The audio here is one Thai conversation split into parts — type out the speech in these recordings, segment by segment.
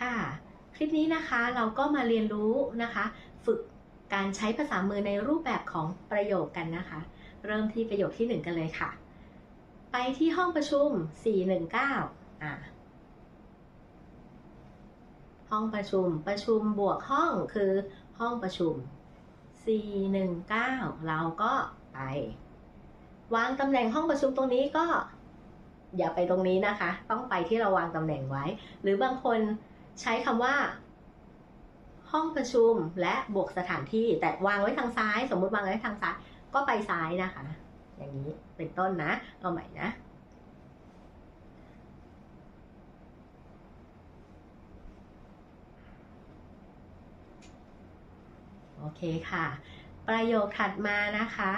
ค่ะ คลิปนี้นะคะเราก็มาเรียนรู้นะคะ ฝึกการใช้ภาษามือในรูปแบบของประโยคกันนะคะ เริ่มที่ประโยคที่หนึ่งกันเลยค่ะ ไปที่ห้องประชุม 419อะห้องประชุม ประชุมบวกห้องคือห้องประชุม 419 เราก็ไป วางตำแหน่งห้องประชุมตรงนี้ก็ อย่าไปตรงนี้นะคะ ต้องไปที่เราวางตำแหน่งไว้ หรือบางคน ใช้คำว่า ห้องประชุมและบวกสถานที่แต่วางไว้ทางซ้าย สมมติวางไว้ทางซ้าย ก็ไปซ้ายนะคะ อย่างนี้เป็นต้นนะ เอาใหม่นะโอเคค่ะ ประโยคถัดมานะคะ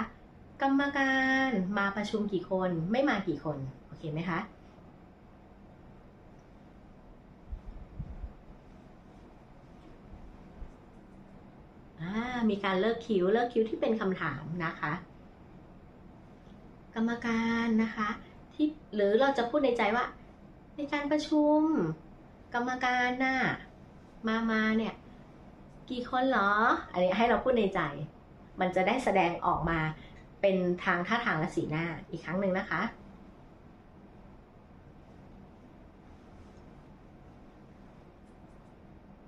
กรรมการมาประชุมกี่คนไม่มากี่คน โอเคไหมคะ อ่า มีการเลิกคิ้ว เลิกคิ้วที่เป็นคำถามนะคะ กรรมการนะคะที่หรือเราจะพูดในใจว่า ในการประชุม กรรมการน่ะมามาเนี่ย กี่คนเหรอ อันนี้ให้เราพูดในใจ มันจะได้แสดงออกมาเป็นทางท่าทางและสีหน้าอีกครั้งหนึ่งนะคะ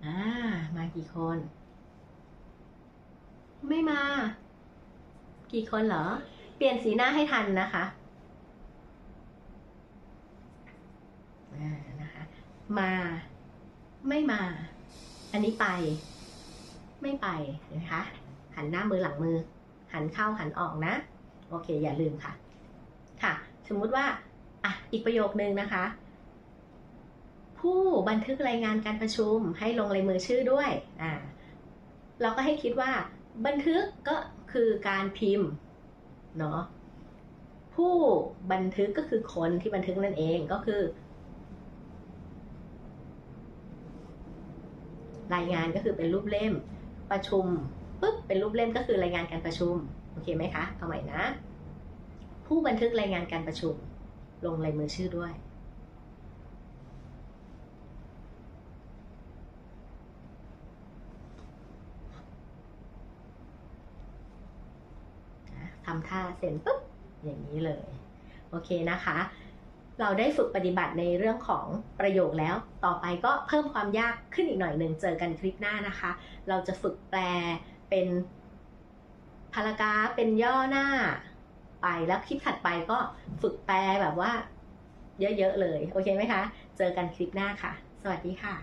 อ่ามากี่คน ไม่มา กี่คนเหรอ เปลี่ยนสีหน้าให้ทันนะคะนะคะ มา ไม่มา อันนี้ไป ไม่ไปนะคะ หันหน้ามือหลังมือ หันเข้าหันออกนะ โอเค อย่าลืมค่ะ ค่ะ สมมุติว่า อะ อีกประโยคนึงนะคะ ผู้บันทึกรายงานการประชุมให้ลงลายมือชื่อด้วย อ่า เราก็ให้คิดว่า บันทึกก็คือการพิมพ์เนาะผู้บันทึกก็คือคนที่บันทึกนั่นเองก็คือ รายงานก็คือเป็นรูปเล่มประชุมปุ๊บเป็นรูปเล่มก็คือรายงานการประชุมโอเคไหมคะเอาใหม่นะ ผู้บันทึกรายงานการประชุม ลงลายมือชื่อด้วย ทำท่าเสร็จปุ๊บอย่างนี้เลย โอเคนะคะ เราได้ฝึกปฏิบัติในเรื่องของประโยคแล้ว ต่อไปก็เพิ่มความยากขึ้นอีกหน่อยหนึ่งเจอกันคลิปหน้านะคะ เราจะฝึกแปลเป็นพารากราฟเป็นย่อหน้าไปแล้วคลิปถัดไปก็ฝึกแปลแบบว่าเยอะๆเลย โอเคไหมคะ เจอกันคลิปหน้าค่ะ สวัสดีค่ะ